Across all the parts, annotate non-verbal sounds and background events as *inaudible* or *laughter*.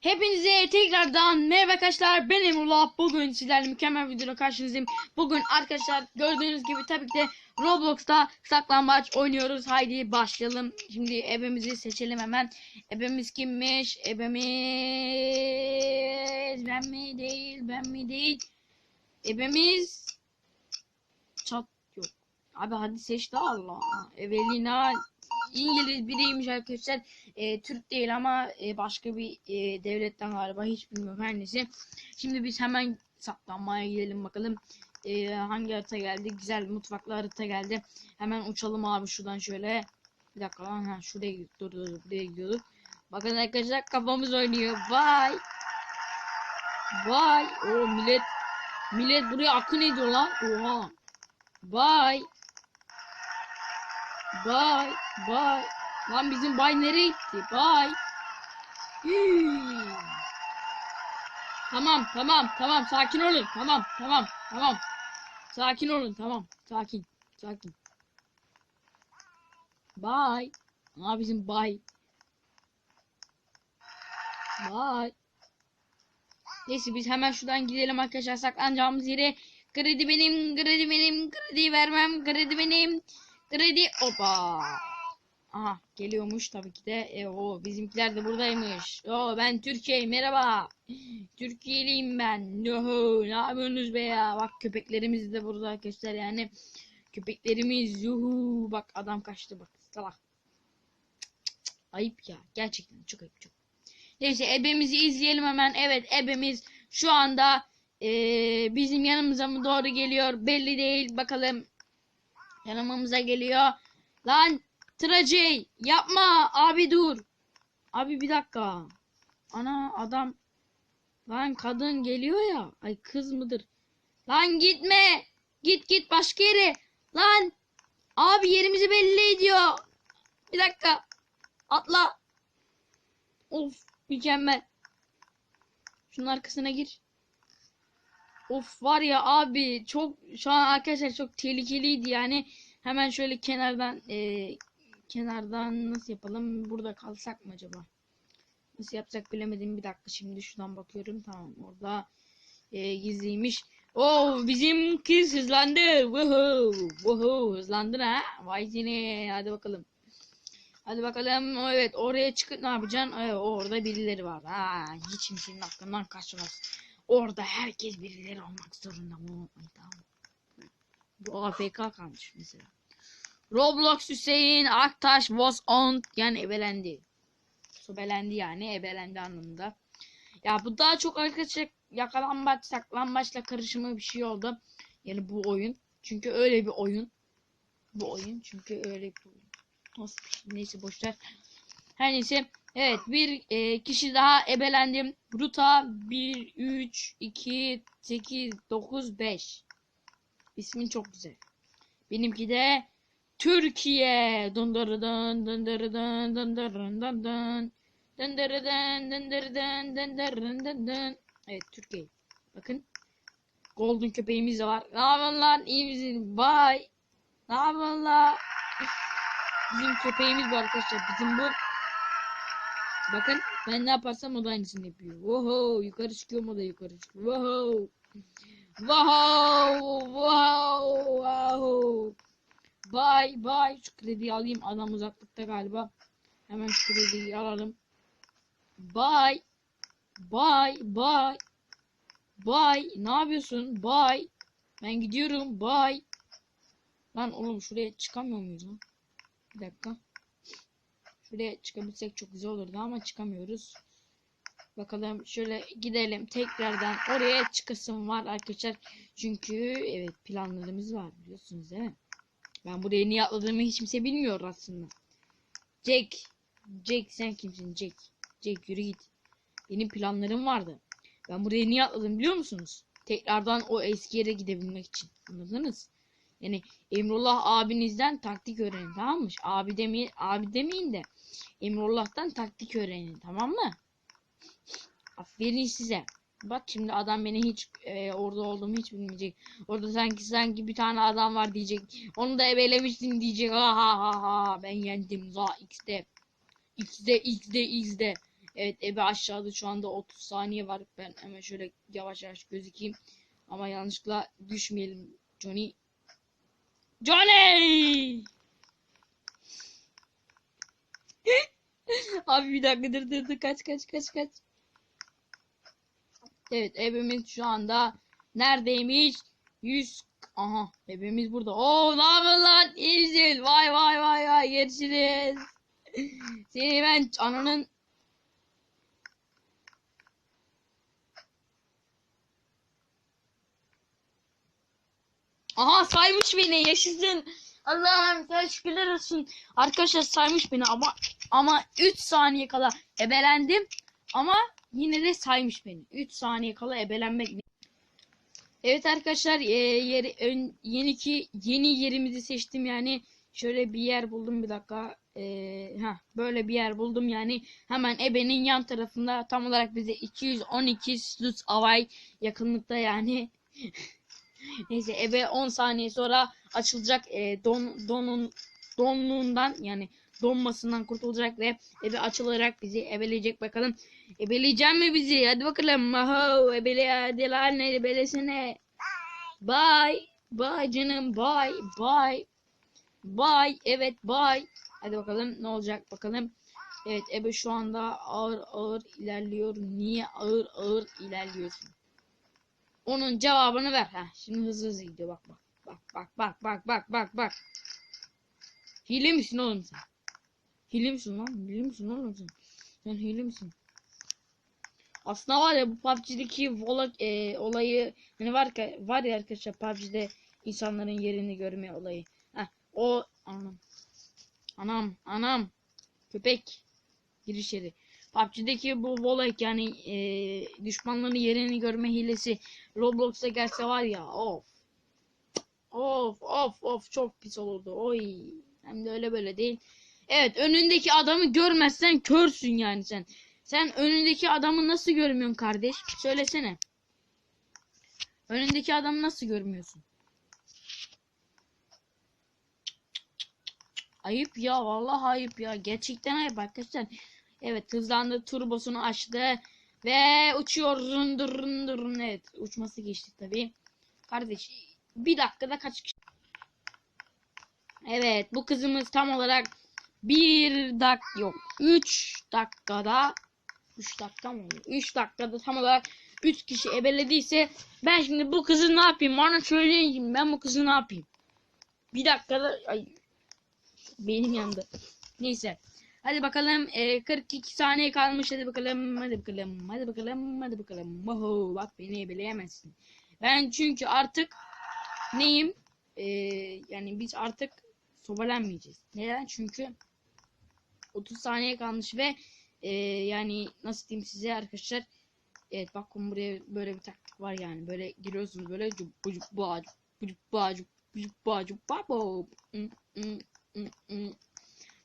Hepinize tekrardan merhaba arkadaşlar. Ben Emrullah. Bugün sizlerle mükemmel bir videoda karşınızdayım. Bugün arkadaşlar gördüğünüz gibi tabii ki de Roblox'ta saklambaç oynuyoruz. Haydi başlayalım. Şimdi ebemizi seçelim hemen. Ebemiz kimmiş? Ebemiz ben mi değil, ben mi değil. Ebemiz çat yok. Abi hadi seç de Allah. Evelina İngiliz biriymiş arkadaşlar. E, Türk değil ama e, başka bir e, devletten galiba hiç bilmiyorum her neyse. Şimdi biz hemen saklanmaya gidelim bakalım. E, hangi harita geldi? Güzel mutfaklı harita geldi. Hemen uçalım abi şuradan şöyle. Bir dakika lan ha şuraya gidiyor. Dur dur buraya gidiyordu. Bakın arkadaşlar kafamız oynuyor. Vay. Vay. O millet millet buraya akın ediyor lan. Oha. Vay. Bay, bay. Lan bizim bay nereye gitti? Bay. Tamam, tamam, tamam. Sakin olun. Tamam, tamam, tamam. Sakin olun. Tamam. Sakin, sakin. Bay. Aa bizim bay. Bay. Neyse biz hemen şuradan gidelim arkadaşlar saklanacağımız yere. Kredi benim, kredi benim, kredi vermem, kredi benim. Kredi opa. Aha geliyormuş tabii ki de. E, o bizimkiler de buradaymış. O ben Türkiye merhaba. Türkiye'liyim ben. Ne yapıyorsunuz be ya? Bak köpeklerimiz de burada arkadaşlar yani. Köpeklerimiz yuhu. Bak adam kaçtı bak. Salak. Ayıp ya. Gerçekten çok ayıp çok. Neyse ebemizi izleyelim hemen. Evet ebemiz şu anda e, bizim yanımıza mı doğru geliyor belli değil. Bakalım Yanımıza geliyor. Lan Tracey yapma abi dur. Abi bir dakika. Ana adam. Lan kadın geliyor ya. Ay kız mıdır? Lan gitme. Git git başka yere. Lan. Abi yerimizi belli ediyor. Bir dakika. Atla. Of mükemmel. Şunun arkasına gir. Of var ya abi çok şu an arkadaşlar çok tehlikeliydi yani. Hemen şöyle kenardan e, kenardan nasıl yapalım? Burada kalsak mı acaba? Nasıl yapacak bilemedim. Bir dakika şimdi şuradan bakıyorum. Tamam orada e, gizliymiş. Oh bizim kız hızlandı. Woohoo. Woohoo. Hızlandın ha. Vay seni. Hadi bakalım. Hadi bakalım. Evet oraya çıkıp ne yapacaksın? Evet, orada birileri var. Ha, hiç kimsenin aklından kaçmaz. Orada herkes birileri olmak zorunda tamam. Bu AFK kalmış mesela. Roblox Hüseyin Aktaş was on yani ebelendi. Sobelendi yani ebelendi anlamında. Ya bu daha çok arkadaşlar yakalambaç saklambaçla karışımı bir şey oldu. Yani bu oyun. Çünkü öyle bir oyun. Bu oyun çünkü öyle bir oyun. Nasıl bir şey? Neyse boşver. Her neyse. Evet bir e, kişi daha ebelendim. Ruta 1, 3, 2, 8, 9, 5. İsmin çok güzel. Benimki de Türkiye. Dındırıdın dındırıdın dındırın dındın. Dındırıdın dındırıdın dındırın dındın. Evet Türkiye. Bakın. Golden köpeğimiz de var. Ne yapıyorsun lan? İyi misin? Bye. Ne yapıyorsun lan? Bizim köpeğimiz bu arkadaşlar. Bizim bu Bakın ben ne yaparsam o da aynısını yapıyor. Wow, yukarı çıkıyor o da yukarı çıkıyor. Wow. Wow, wow, wow. Bye bye. Şu krediyi alayım. Adam uzaklıkta galiba. Hemen şu krediyi alalım. Bye. Bye, bye. Bye. Ne yapıyorsun? Bye. Ben gidiyorum. Bye. Lan oğlum şuraya çıkamıyor muyuz lan? Bir dakika. Şuraya çıkabilsek çok güzel olurdu ama çıkamıyoruz. Bakalım şöyle gidelim tekrardan oraya çıkasım var arkadaşlar. Çünkü evet planlarımız var biliyorsunuz değil mi? Ben buraya niye atladığımı hiç kimse bilmiyor aslında. Jack. Jack sen kimsin Jack? Jack yürü git. Benim planlarım vardı. Ben buraya niye atladım biliyor musunuz? Tekrardan o eski yere gidebilmek için. Anladınız? Yani Emrullah abinizden taktik öğrenin tamam mı? Abi demeyin, abi demeyin de Emrullah'tan taktik öğrenin tamam mı? Aferin size. Bak şimdi adam beni hiç e, orada olduğumu hiç bilmeyecek. Orada sanki sanki bir tane adam var diyecek. Onu da ebelemiştin diyecek. Ha ha ha ha ben yendim. La x'de. X'de x'de x'de. Evet Ebe aşağıda şu anda 30 saniye var. Ben hemen şöyle yavaş yavaş gözükeyim. Ama yanlışlıkla düşmeyelim. Johnny. Johnny! Abi bir dakika dur dur dur kaç kaç kaç kaç. Evet evimiz şu anda neredeymiş? 100 Aha evimiz burada. Oo ne yapıyorsun lan? Misin? Vay vay vay vay görüşürüz. Seni ben ananın Aha saymış beni yaşasın. Allah'ım sana şükürler olsun. Arkadaşlar saymış beni ama ama 3 saniye kala ebelendim. Ama yine de saymış beni. 3 saniye kala ebelenmek. Evet arkadaşlar e, yeri, ön, yeni ki yeni yerimizi seçtim yani. Şöyle bir yer buldum bir dakika. E, heh, böyle bir yer buldum yani. Hemen ebenin yan tarafında tam olarak bize 212 Sluts Avay yakınlıkta yani. *laughs* Neyse ebe 10 saniye sonra açılacak e, don donun donluğundan yani donmasından kurtulacak ve ebe açılarak bizi ebeleyecek bakalım. Ebeleyecek mi bizi? Hadi bakalım. Maho ebele hadi lan ebelesine. Bye. Bye canım. Bye. Bye. Bye. Evet bye. Hadi bakalım ne olacak bakalım. Evet ebe şu anda ağır ağır ilerliyor. Niye ağır ağır ilerliyorsun? Onun cevabını ver. Heh, şimdi hızlı hızlı gidiyor. Bak bak. Bak bak bak bak bak bak. Hile misin oğlum sen? Hile misin lan? Hile misin oğlum sen? Sen hile misin? Aslında var ya bu PUBG'deki vola, e, olayı hani var ki var ya arkadaşlar PUBG'de insanların yerini görme olayı. Heh, o anam. Anam anam. Köpek. Gir içeri. PUBG'deki bu Volek yani e, düşmanların yerini görme hilesi Roblox'a gelse var ya of. Of of of çok pis olurdu. Oy. Hem de öyle böyle değil. Evet önündeki adamı görmezsen körsün yani sen. Sen önündeki adamı nasıl görmüyorsun kardeş? Söylesene. Önündeki adamı nasıl görmüyorsun? Ayıp ya vallahi ayıp ya. Gerçekten ayıp arkadaşlar. Evet hızlandı turbosunu açtı ve uçuyor. Rındır rındır evet uçması geçti tabi kardeş bir dakikada kaç kişi evet bu kızımız tam olarak bir dak yok 3 dakikada 3 dakika mı? Oldu 3 dakikada tam olarak 3 kişi ebelediyse ben şimdi bu kızı ne yapayım? Bana söyleyin ben bu kızı ne yapayım? Bir dakikada ay benim yandı neyse Hadi bakalım e, 42 saniye kalmış. Hadi bakalım. Hadi bakalım. Hadi bakalım. Hadi bakalım. Oho, bak beni bileyemezsin. Ben çünkü artık neyim? E, yani biz artık sobalenmeyeceğiz. Neden? Çünkü 30 saniye kalmış ve e, yani nasıl diyeyim size arkadaşlar Evet bakın buraya böyle bir taktik var yani. Böyle giriyorsunuz böyle cup bağcık cup bağcık cup bağcık babo.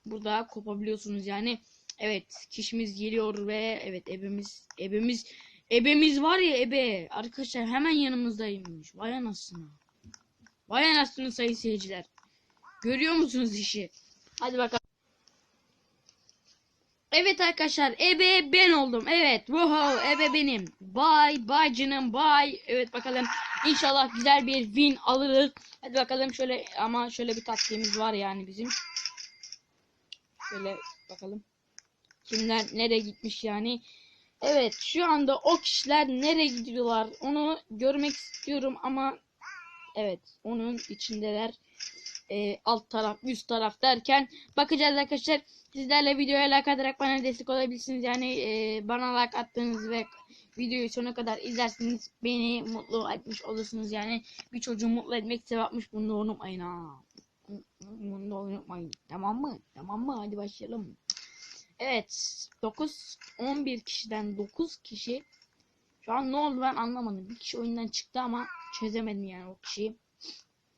Burada kopabiliyorsunuz yani. Evet kişimiz geliyor ve evet ebemiz ebemiz ebemiz var ya ebe arkadaşlar hemen yanımızdaymış. Vay anasını. Vay anasını sayın seyirciler. Görüyor musunuz işi? Hadi bakalım. Evet arkadaşlar ebe ben oldum. Evet. Wow, ebe benim. Bye bye canım bye. Evet bakalım. İnşallah güzel bir win alırız. Hadi bakalım şöyle ama şöyle bir taktiğimiz var yani bizim. Şöyle bakalım. Kimler nereye gitmiş yani. Evet şu anda o kişiler nereye gidiyorlar onu görmek istiyorum ama evet onun içindeler. Ee, alt taraf üst taraf derken bakacağız arkadaşlar. Sizlerle videoya like atarak bana destek olabilirsiniz. Yani e, bana like attığınız ve videoyu sonuna kadar izlerseniz beni mutlu etmiş olursunuz. Yani bir çocuğu mutlu etmek sevapmış bunu unutmayın ha. Bunu unutmayın. Tamam mı? Tamam mı? Hadi başlayalım. Evet. 9 11 kişiden 9 kişi şu an ne oldu ben anlamadım. Bir kişi oyundan çıktı ama çözemedim yani o kişiyi.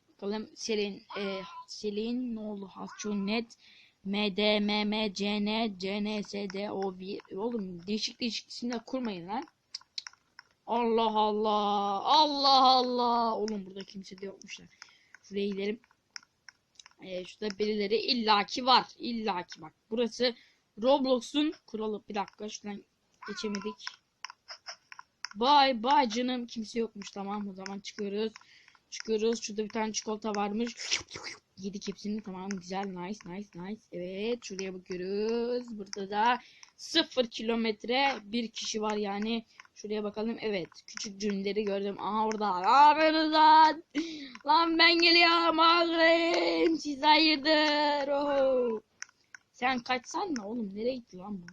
Bakalım Selin e, Selin ne oldu? Hasçu net MD MM CN CNSD o bir oğlum değişik değişik isimler kurmayın lan. Allah Allah. Allah Allah. Oğlum burada kimse de yokmuşlar. Şuraya gidelim. Ee, şurada birileri illaki var. illaki bak. Burası Roblox'un kuralı. Bir dakika şuradan geçemedik. Bay bay canım. Kimse yokmuş tamam o zaman çıkıyoruz. Çıkıyoruz. Şurada bir tane çikolata varmış. Yedik hepsini tamam güzel nice nice nice. Evet şuraya bakıyoruz. Burada da sıfır kilometre bir kişi var yani. Şuraya bakalım. Evet. Küçük cünleri gördüm. Aha orada. Ne yapıyorsunuz lan? Lan ben geliyorum. Ağrım. Siz hayırdır. Oho. Sen kaçsan da oğlum. Nereye gitti lan bu?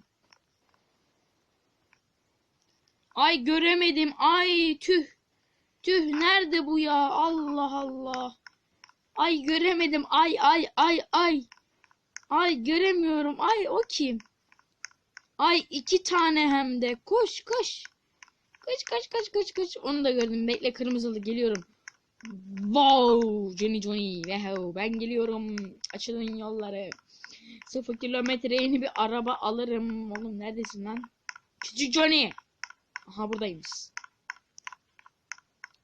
Ay göremedim. Ay tüh. Tüh nerede bu ya? Allah Allah. Ay göremedim. Ay ay ay ay. Ay göremiyorum. Ay o kim? Ay iki tane hem de. Koş koş. Kaç kaç kaç kaç kaç. Onu da gördüm. Bekle kırmızılı geliyorum. Wow, Johnny Johnny. Wow, ben geliyorum. Açılın yolları. Sıfır kilometre yeni bir araba alırım. Oğlum neredesin lan? Küçük Johnny. Aha buradaymış.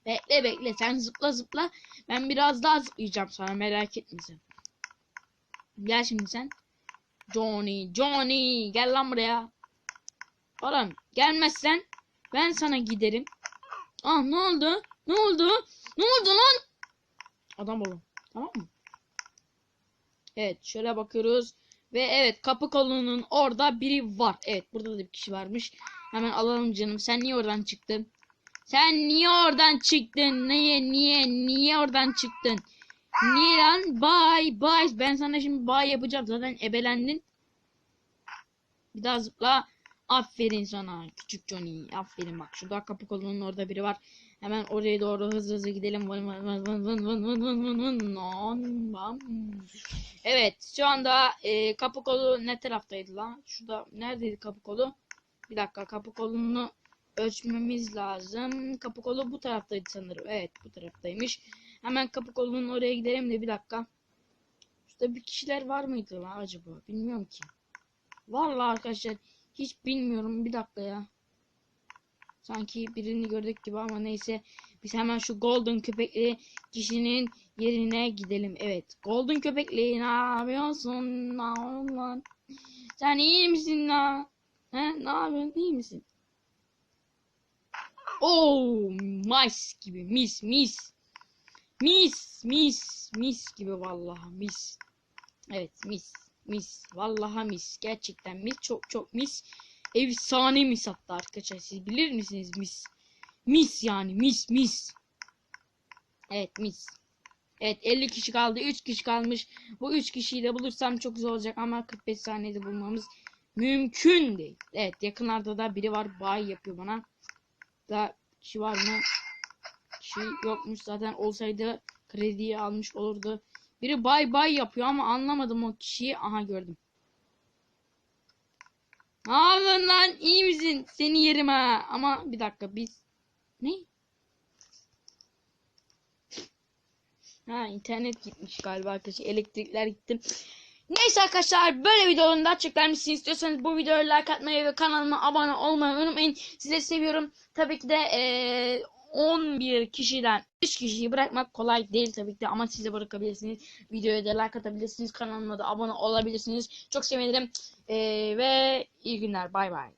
Bekle bekle sen zıpla zıpla. Ben biraz daha zıplayacağım sana merak etme sen. Gel şimdi sen. Johnny Johnny gel lan buraya. Oğlum gelmezsen ben sana giderim. Ah ne oldu? Ne oldu? Ne oldu lan? Adam olun. Tamam mı? Evet şöyle bakıyoruz. Ve evet kapı kolunun orada biri var. Evet burada da bir kişi varmış. Hemen alalım canım. Sen niye oradan çıktın? Sen niye oradan çıktın? Niye niye niye oradan çıktın? Niye lan? Bye bye. Ben sana şimdi bye yapacağım. Zaten ebelendin. Bir daha zıpla. Aferin sana küçük Johnny. Aferin bak. Şurada kolunun orada biri var. Hemen oraya doğru hızlı hızlı gidelim. Vın vın vın vın vın vın vın vın vın vın. Bam. Evet şu anda e, kapı kolu ne taraftaydı lan? Şurada neredeydi kapı kolu? Bir dakika kapı kolunu ölçmemiz lazım. Kapı kolu bu taraftaydı sanırım. Evet bu taraftaymış. Hemen kapı kolunun oraya gidelim de bir dakika. Şurada bir kişiler var mıydı lan acaba? Bilmiyorum ki. Vallahi arkadaşlar hiç bilmiyorum. Bir dakika ya. Sanki birini gördük gibi ama neyse. Biz hemen şu golden köpekli kişinin yerine gidelim. Evet. Golden köpekli ne yapıyorsun lan? lan? Sen iyi misin lan? He? Ne yapıyorsun? İyi misin? Oh, mis gibi. Mis, mis. Mis, mis, mis gibi vallahi mis. Evet, mis, mis. Vallahi mis. Gerçekten mis. Çok çok mis. Efsane mis hatta arkadaşlar. Siz bilir misiniz mis? Mis yani mis mis. Evet mis. Evet 50 kişi kaldı. 3 kişi kalmış. Bu 3 kişiyi de bulursam çok zor olacak ama 45 saniyede bulmamız mümkün değil. Evet yakınlarda da biri var. Bay yapıyor bana. Da kişi var mı? Kişi yokmuş zaten olsaydı krediyi almış olurdu. Biri bay bay yapıyor ama anlamadım o kişiyi. Aha gördüm. Ne yapıyorsun lan? İyi misin? Seni yerim ha. Ama bir dakika biz... Ne? Ha internet gitmiş galiba arkadaşlar. Elektrikler gitti. Neyse arkadaşlar böyle videoların daha çok istiyorsanız bu videoya like atmayı ve kanalıma abone olmayı unutmayın. Size seviyorum. Tabii ki de eee 11 kişiden 3 kişiyi bırakmak kolay değil tabii ki de ama siz de bırakabilirsiniz. Videoya da like atabilirsiniz. Kanalıma da abone olabilirsiniz. Çok sevinirim. Eee, ve iyi günler. Bay bay.